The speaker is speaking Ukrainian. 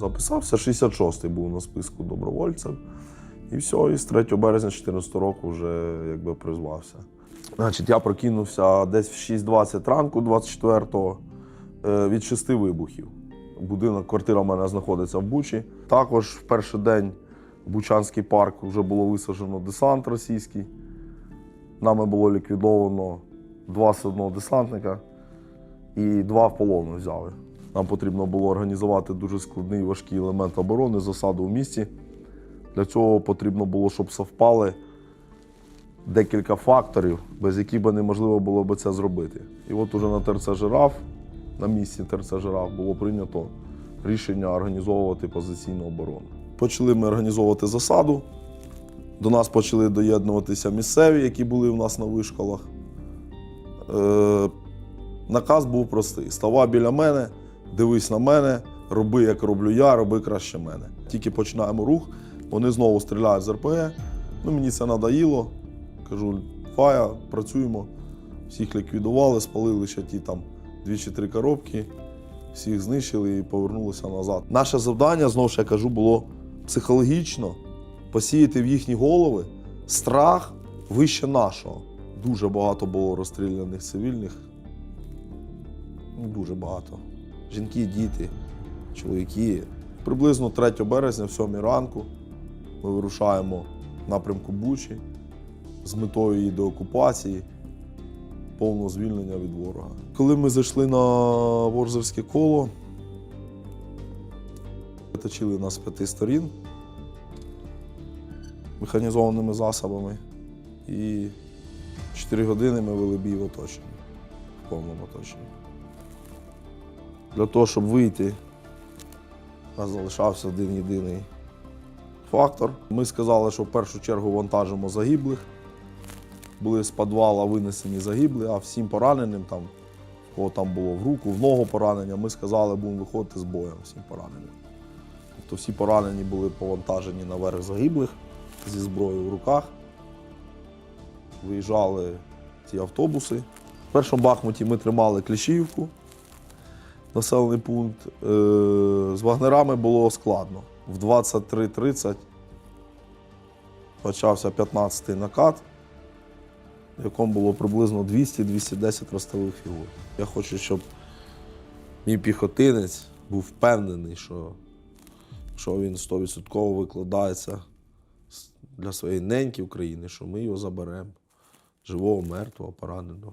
Записався 66-й був на списку добровольців. І все, і з 3 березня 2014 року вже якби призвався. Значить, я прокинувся десь в 6.20 ранку, 24-го, е, від шести вибухів. Будинок, квартира в мене знаходиться в Бучі. Також в перший день в Бучанський парк вже було висаджено десант російський. Нами було ліквідовано два одного десантника і два в полону взяли. Нам потрібно було організувати дуже складний важкий елемент оборони, засаду в місті. Для цього потрібно було, щоб совпали декілька факторів, без яких би неможливо було би це зробити. І от уже на ТРЦ Жираф, на місці ТРЦ Жираф, було прийнято рішення організовувати позиційну оборону. Почали ми організовувати засаду. До нас почали доєднуватися місцеві, які були в нас на вишколах. Е, наказ був простий: става біля мене, дивись на мене, роби, як роблю я, роби краще мене. Тільки починаємо рух, вони знову стріляють з РПГ. Ну, мені це надоїло. Кажу, фая, працюємо. Всіх ліквідували, спалили ще ті там дві чи три коробки, всіх знищили і повернулися назад. Наше завдання, знову ж я кажу, було психологічно посіяти в їхні голови страх вище нашого. Дуже багато було розстріляних цивільних. Ну, Дуже багато. Жінки, діти, чоловіки. Приблизно 3 березня, в 7 ранку, ми вирушаємо в напрямку Бучі з метою її деокупації, повного звільнення від ворога. Коли ми зайшли на Ворзерське коло, оточили нас з п'яти сторін механізованими засобами. І 4 години ми вели бій в оточенні, в повному оточенні. Для того, щоб вийти, у нас залишався один єдиний фактор. Ми сказали, що в першу чергу вантажимо загиблих. Були з підвала винесені загиблі, а всім пораненим, там, кого там було в руку, в ногу поранення, ми сказали, будемо виходити з боєм всім пораненим. Тобто всі поранені були повантажені наверх загиблих зі зброєю в руках. Виїжджали ці автобуси. В першому Бахмуті ми тримали Кліщівку, населений пункт. Е, З вагнерами було складно. В 23.30 почався 15-й накат, в якому було приблизно 200-210 ростових фігур. Я хочу, щоб мій піхотинець був впевнений, що, що він 100% викладається для своєї неньки України, що ми його заберемо. Живого, мертвого, пораненого.